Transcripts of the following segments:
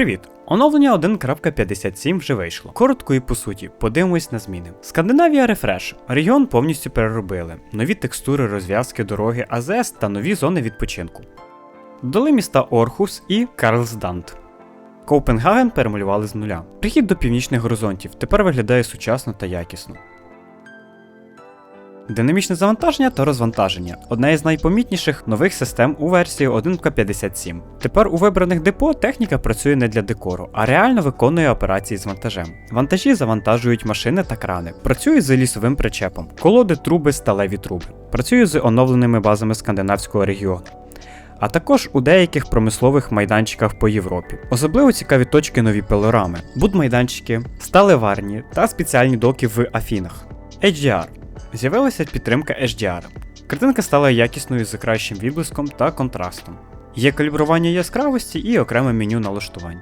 Привіт! Оновлення 1.57 вже вийшло. Коротко і по суті, подивимось на зміни. Скандинавія Refresh. Регіон повністю переробили. Нові текстури, розв'язки, дороги АЗС та нові зони відпочинку. Додали міста Орхус і Карлсдант. Копенгаген перемалювали з нуля. Прихід до північних горизонтів тепер виглядає сучасно та якісно. Динамічне завантаження та розвантаження одна із найпомітніших нових систем у версії 1.57. Тепер у вибраних депо техніка працює не для декору, а реально виконує операції з вантажем. Вантажі завантажують машини та крани, працює з лісовим причепом, колоди, труби, сталеві труби, працює з оновленими базами скандинавського регіону. А також у деяких промислових майданчиках по Європі. Особливо цікаві точки нові пилорами, будмайданчики, сталеварні та спеціальні доки в Афінах. HDR З'явилася підтримка HDR. Картинка стала якісною з кращим відблиском та контрастом. Є калібрування яскравості і окреме меню налаштувань.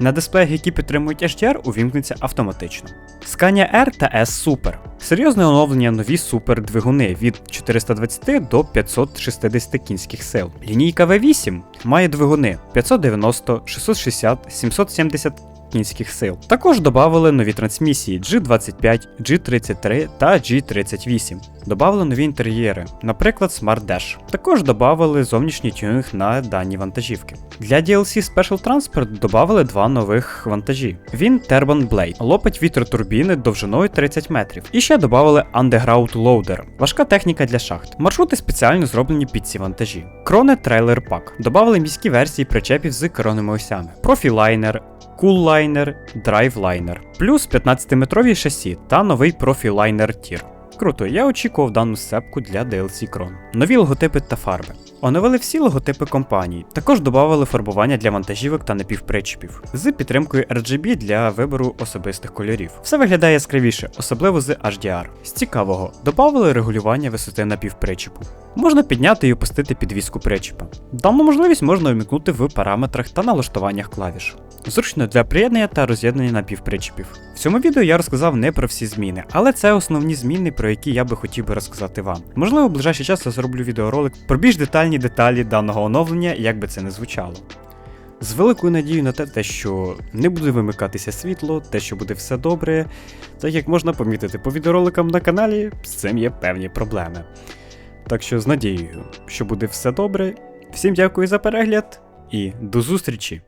На дисплеях, які підтримують HDR, увімкнеться автоматично. Scania R та S Super. Серйозне оновлення нові супер двигуни від 420 до 560 кінських сил. Лінійка V8 має двигуни 590, 660, 770 кінських сил. Також додали нові трансмісії G25, G33 та G38. Добавили нові інтер'єри, наприклад, Smart Dash. Також додали зовнішній тюнінг на дані вантажівки. Для DLC Special Transport додали два нових вантажі. Він Turban Blade, лопать вітротурбіни довжиною 30 метрів. І ще додали Underground Loader, важка техніка для шахт. Маршрути спеціально зроблені під ці вантажі. Кроне Трейлер Пак. Додали міські версії причепів з керованими осями. Профілайнер, куллайнер, драйвлайнер, плюс 15-метрові шасі та новий профілайнер тір. Круто, я очікував дану сцепку для DLC Крон. Нові логотипи та фарби. Оновили всі логотипи компаній, також додали фарбування для вантажівок та напівпричепів з підтримкою RGB для вибору особистих кольорів. Все виглядає яскравіше, особливо з HDR. З цікавого, додали регулювання висоти напівпричепу. Можна підняти і опустити підвіску причепа. Дану можливість можна вмікнути в параметрах та налаштуваннях клавіш. Зручно для приєднання та роз'єднання напівпричепів. В цьому відео я розказав не про всі зміни, але це основні зміни, про які я би хотів би розказати вам. Можливо, в ближайший час я зроблю відеоролик про більш детальні деталі даного оновлення, як би це не звучало. З великою надією на те, що не буде вимикатися світло, те, що буде все добре, так як можна помітити по відеороликам на каналі, з цим є певні проблеми. Так що з надією, що буде все добре. Всім дякую за перегляд і до зустрічі!